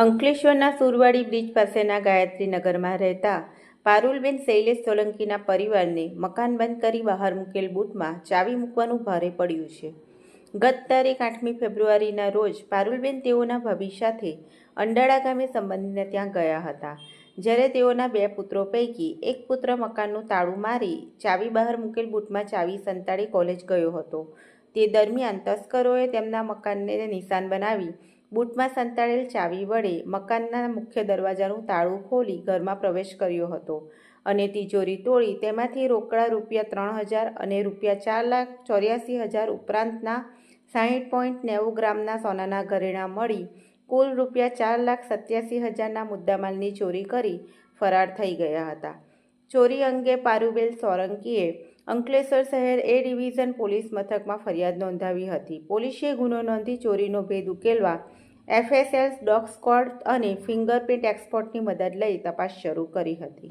અંકલેશ્વરના સુરવાડી બ્રિજ પાસેના ગાયત્રી નગરમાં રહેતા પારુલબેન શૈલેષ સોલંકીના પરિવારને મકાન બંધ કરી બહાર મૂકેલ બૂટમાં ચાવી મૂકવાનું ભારે પડ્યું છે. ગત તારીખ આઠમી ફેબ્રુઆરીના રોજ પારુલબેન તેઓના ભાભી સાથે અંડાળા ગામે સંબંધીને ત્યાં ગયા હતા. જ્યારે તેઓના બે પુત્રો પૈકી એક પુત્ર મકાનનું તાળું મારી ચાવી બહાર મૂકેલ બૂટમાં ચાવી સંતાડી કોલેજ ગયો હતો. તે દરમિયાન તસ્કરોએ તેમના મકાનને નિશાન બનાવી બૂટમાં સંતાડેલ ચાવી વડે મકાનના મુખ્ય દરવાજાનું તાળું ખોલી ઘરમાં પ્રવેશ કર્યો હતો અને તિજોરી તોડી તેમાંથી રોકડા રૂપિયા ત્રણ હજાર અને રૂપિયા ચાર લાખ ચોર્યાસી હજાર ઉપરાંતના સાહીઠ પોઈન્ટ નેવું ગ્રામના સોનાના ઘરેણાં મળી કુલ રૂપિયા ચાર લાખ સત્યાસી હજારના મુદ્દામાલની ચોરી કરી ફરાર થઈ ગયા હતા. ચોરી અંગે પારુબેલ સોરંકીએ અંકલેશ્વર શહેર એ ડિવિઝન પોલીસ મથકમાં ફરિયાદ નોંધાવી હતી. પોલીસે ગુનો નોંધી ચોરીનો ભેદ ઉકેલવા એફએસએલ ડોગ સ્કોડ અને ફિંગરપ્રિન્ટ એક્સપર્ટની મદદ લઈ તપાસ શરૂ કરી હતી.